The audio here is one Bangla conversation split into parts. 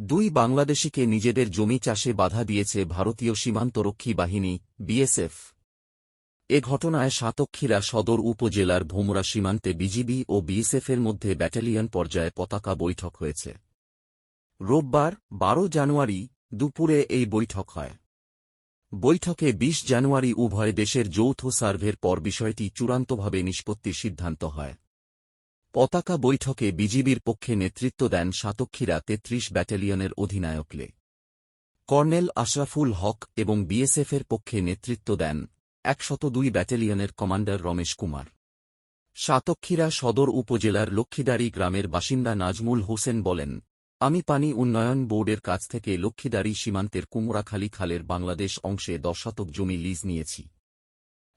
দুই বাংলাদেশিকে নিজেদের জমি চাষে বাধা দিয়েছে ভারতীয় সীমান্তরক্ষী বাহিনী, বিএসএফ। এ ঘটনায় সাতক্ষীরা সদর উপজেলার ভোমরা সীমান্তে বিজিবি ও বিএসএফের মধ্যে ব্যাটালিয়ন পর্যায়ে পতাকা বৈঠক হয়েছে। রোববার, বারো জানুয়ারি, দুপুরে এই বৈঠক হয়। বৈঠকে ২০ জানুয়ারি উভয় দেশের যৌথ সার্ভের পর বিষয়টি চূড়ান্তভাবে নিষ্পত্তির সিদ্ধান্ত হয়। পতাকা বৈঠকে বিজিবির পক্ষে নেতৃত্ব দেন সাতক্ষীরা তেত্রিশ ব্যাটালিয়নের অধিনায়ক লে। কর্নেল আশরাফুল হক এবং বিএসএফের পক্ষে নেতৃত্ব দেন একশত দুই ব্যাটালিয়নের কমান্ডার রমেশ কুমার। সাতক্ষীরা সদর উপজেলার লক্ষ্মীদারি গ্রামের বাসিন্দা নাজমুল হোসেন বলেন, আমি পানি উন্নয়ন বোর্ডের কাছ থেকে লক্ষ্মীদারি সীমান্তের কুমড়াখালী খালের বাংলাদেশ অংশে দশ শতক জমি লিজ নিয়েছি।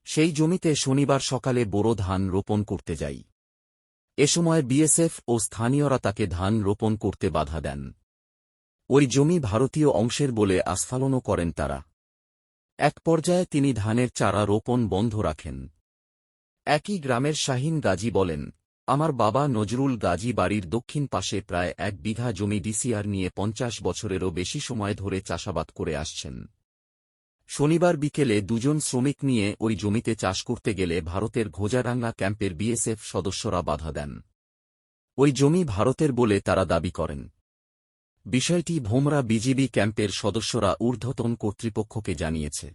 সেই জমিতে শনিবার সকালে বোরো ধান রোপণ করতে যাই। এ সময় বিএসএফ ও স্থানীয়রা তাকে ধান রোপণ করতে বাধা দেন। ওই জমি ভারতীয় অংশের বলে আস্ফালনও করেন তারা। এক পর্যায়ে তিনি ধানের চারা রোপণ বন্ধ রাখেন। একই গ্রামের শাহিন গাজী বলেন, আমার বাবা নজরুল গাজী বাড়ির দক্ষিণ পাশে প্রায় এক বিঘা জমি ডিসিআর নিয়ে পঞ্চাশ বছরেরও বেশি সময় ধরে চাষাবাদ করে আসছেন। শনিবার বিকেলে দুজন শ্রমিক নিয়ে ওই জমিতে চাষ করতে গেলে ভারতের ঘোজারাঙ্গা ক্যাম্পের বিএসএফ সদস্যরা বাধা দেন। ওই জমি ভারতের বলে তারা দাবি করেন। বিষয়টি ভোমরা বিজিবি ক্যাম্পের সদস্যরা ঊর্ধ্বতন কর্তৃপক্ষকে জানিয়েছে।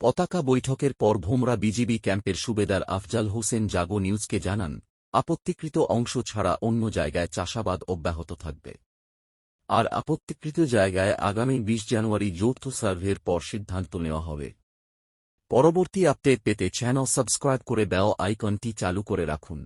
পতাকা বৈঠকের পর ভোমরা বিজিবি ক্যাম্পের সুবেদার আফজাল হোসেন জাগো নিউজকে জানান, আপত্তিকৃত অংশ ছাড়া অন্য জায়গায় চাষাবাদ অব্যাহত থাকবে। আর আপত্তিকৃত জায়গায় আগামী ২০ জানুয়ারি যৌথ সার্ভের পর সিদ্ধান্ত নেওয়া হবে। পরবর্তী আপডেট পেতে চ্যানেল সাবস্ক্রাইব করে বেল আইকনটি চালু করে রাখুন।